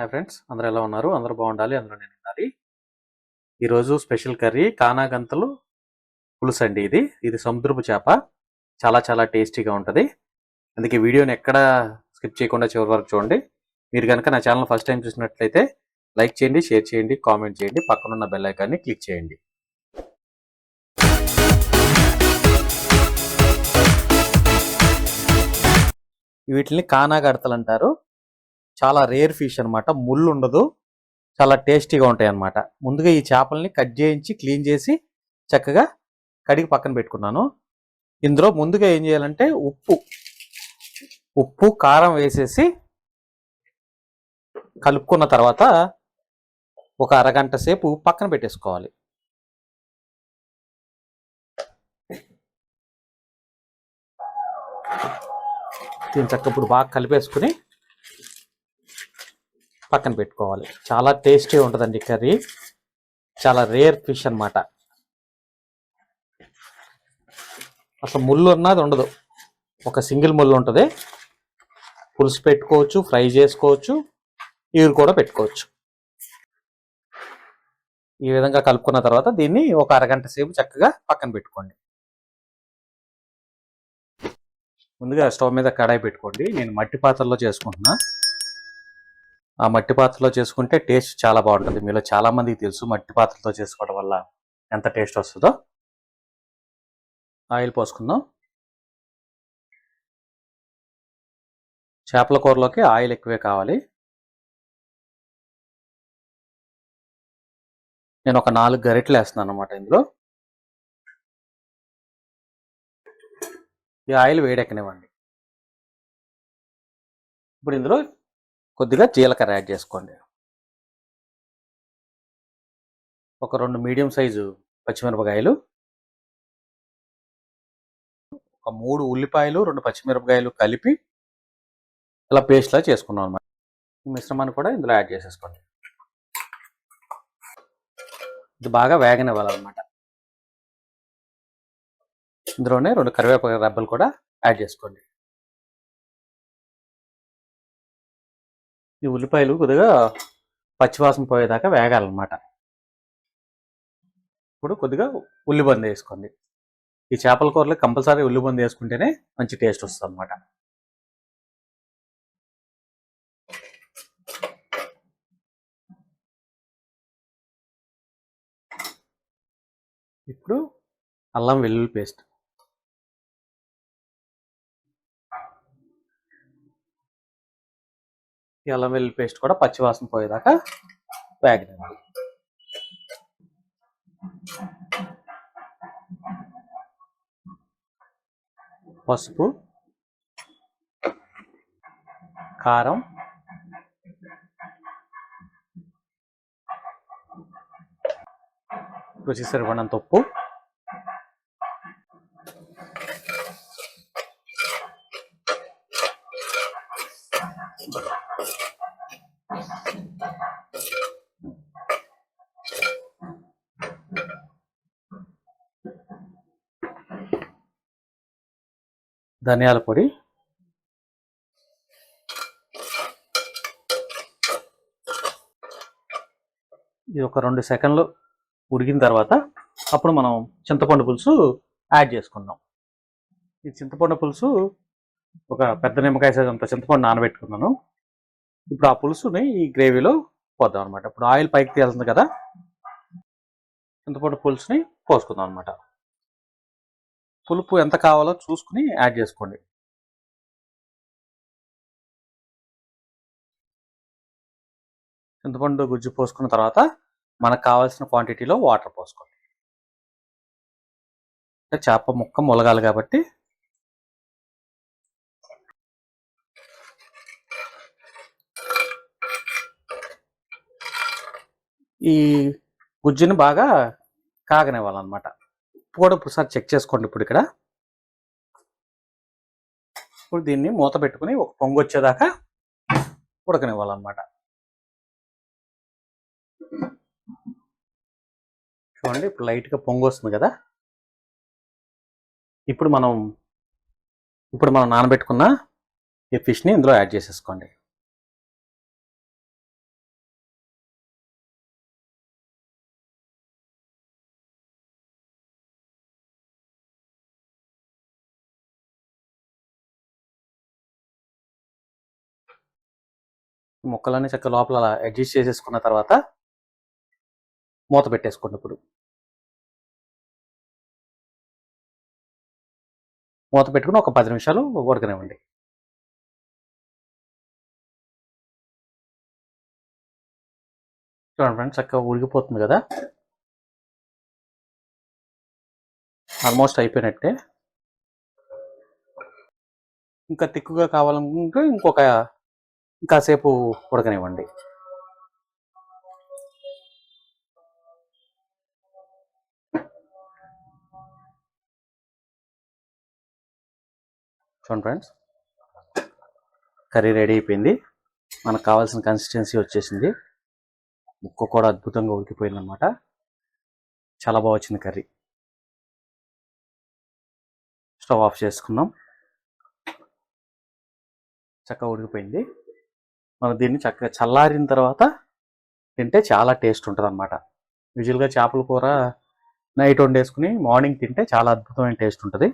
Hi friends అందరూ ఎలా ఉన్నారు? అందరూ బాగుండాలి అందరూ నేను ఉండాలి. ఈరోజు స్పెషల్ కర్రీ కానాగంతలు పులుసు అండి ఇది. ఇది సముద్రపు చేప. చాలా చాలా టేస్టీగా ఉంటుంది. అందుకే వీడియోని ఎక్కడ స్కిప్ చేయకుండా చివరి వరకు చూడండి. మీరు కనుక నా ఛానల్ ఫస్ట్ టైం చూసినట్లయితే లైక్ చేయండి షేర్ చేయండి కామెంట్ చేయండి పక్కనున్న బెల్ ఐకాన్ని క్లిక్ చేయండి. వీటిని కానాగడతలు అంటారు. చాలా రేర్ ఫిష్ అన్నమాట. ముళ్ళు ఉండదు చాలా టేస్టీగా ఉంటాయి అన్నమాట ముందుగా ఈ చేపల్ని కట్ చేయించి క్లీన్ చేసి చక్కగా కడిగి పక్కన పెట్టుకున్నాను. ఇందులో ముందుగా ఏం చేయాలంటే ఉప్పు ఉప్పు కారం వేసేసి కలుపుకున్న తర్వాత ఒక అరగంట సేపు పక్కన పెట్టేసుకోవాలి. దీని చక్క ఇప్పుడు బాగా కలిపేసుకుని పక్కన పెట్టుకోవాలి. చాలా టేస్టీ ఉంటుందండి కర్రీ. చాలా రేర్ ఫిష్ అన్నమాట. అసలు ముళ్ళు అన్నది ఉండదు. ఒక సింగిల్ ముళ్ళు ఉంటుంది. పులుసు పెట్టుకోవచ్చు ఫ్రై చేసుకోవచ్చు ఈరు కూడా పెట్టుకోవచ్చు. ఈ విధంగా కలుపుకున్న తర్వాత దీన్ని ఒక అరగంట సేపు చక్కగా పక్కన పెట్టుకోండి. ముందుగా స్టవ్ మీద కడాయి పెట్టుకోండి. నేను మట్టి పాత్రలో చేసుకుంటున్నా. ఆ మట్టి పాత్రలో చేసుకుంటే టేస్ట్ చాలా బాగుంటుంది. మీలో చాలా మందికి తెలుసు మట్టి పాత్రతో చేసుకోవడం వల్ల ఎంత టేస్ట్ వస్తుందో. ఆయిల్ పోసుకుందాం. చేపల కూరలోకి ఆయిల్ ఎక్కువే కావాలి. నేను ఒక నాలుగు గరిటెలు వేస్తున్నాను అనమాట ఇందులో. ఈ ఆయిల్ వేడెక్కనివ్వండి. ఇప్పుడు ఇందులో కొద్దిగా జీలకర్ర యాడ్ చేసుకోండి. ఒక రెండు మీడియం సైజు పచ్చిమిరపకాయలు. ఒక మూడు ఉల్లిపాయలు రెండు పచ్చిమిరపకాయలు కలిపి ఇలా పేస్ట్లా చేసుకున్నాం అనమాట ఈ మిశ్రమాన్ని కూడా ఇందులో యాడ్ చేసేసుకోండి. ఇది బాగా వేగనివ్వాలన్నమాట. ఇందులోనే రెండు కరివేపాకు రెబ్బలు కూడా యాడ్ చేసుకోండి. ఈ ఉల్లిపాయలు కొద్దిగా పచ్చివాసన పోయేదాకా వేగాలన్నమాట. ఇప్పుడు కొద్దిగా ఉల్లిబంద వేసుకోండి. ఈ చేపల కూరలో కంపల్సరీ ఉల్లిబంద వేసుకుంటేనే మంచి టేస్ట్ వస్తుంది అనమాట ఇప్పుడు అల్లం వెల్లుల్లి పేస్ట్. అల్లం వెల్లుల్లి పేస్ట్ కూడా పచ్చివాసన పోయేదాకా వేగనివ్వాలి పసుపు కారం రుచి సరిపడినంత ఉప్పు ధనియాల పొడి. ఇది ఒక రెండు సెకండ్లు ఉడికిన తర్వాత అప్పుడు మనం చింతపండు పులుసు యాడ్ చేసుకుందాం. ఈ చింతపండు పులుసు ఒక పెద్ద నిమ్మకాయ సైజ్ అంత చింతపండు నానబెట్టుకున్నాను. ఇప్పుడు ఆ పులుసుని ఈ గ్రేవీలో పోద్దాం అనమాట ఇప్పుడు ఆయిల్ పైకి తేలుతుంది కదా. చింతపండు పులుసుని పోసుకుందాం అనమాట పులుపు ఎంత కావాలో చూసుకుని యాడ్ చేసుకోండి. చింతపండు గుజ్జు పోసుకున్న తర్వాత మనకు కావాల్సిన క్వాంటిటీలో వాటర్ పోసుకోండి. చేప ముక్క మొలగాలి కాబట్టి ఈ గుజ్జుని బాగా కాగనివ్వాలన్నమాట. కూడా ఒకసారి చెక్ చేసుకోండి ఇప్పుడు ఇక్కడ. ఇప్పుడు దీన్ని మూత పెట్టుకుని ఒక పొంగు వచ్చేదాకా ఉడకనివ్వాలన్నమాట. చూడండి ఇప్పుడు లైట్గా పొంగు వస్తుంది కదా. ఇప్పుడు మనం ఇప్పుడు మనం నానబెట్టుకున్న ఈ ఫిష్ని ఇందులో యాడ్ చేసేసుకోండి. ముక్కలన్నీ చక్కగా లోపల అలా అడ్జస్ట్ చేసేసుకున్న తర్వాత మూత పెట్టేసుకోండి ఇప్పుడు. మూత పెట్టుకుని ఒక పది నిమిషాలు ఉడకనివ్వండి. చూడండి ఫ్రెండ్స్ చక్కగా ఉడికిపోతుంది కదా? ఆల్మోస్ట్ అయిపోయినట్టే. ఇంకా తిక్కుగా కావాలనుకుంటే ఇంకొక ఇంకాసేపు ఉడకనివ్వండి. చూడండి ఫ్రెండ్స్ కర్రీ రెడీ అయిపోయింది. మనకు కావాల్సిన కన్సిస్టెన్సీ వచ్చేసింది. ముక్క కూడా అద్భుతంగా ఉడికిపోయిందనమాట చాలా బాగా వచ్చింది కర్రీ. స్టవ్ ఆఫ్ చేసుకుందాం. చక్కగా ఉడికిపోయింది. మనం దీన్ని చక్కగా చల్లారిన తర్వాత తింటే చాలా టేస్ట్ ఉంటుంది అనమాట యూజువల్గా చేపల కూర నైట్ వండేసుకుని మార్నింగ్ తింటే చాలా అద్భుతమైన టేస్ట్ ఉంటుంది.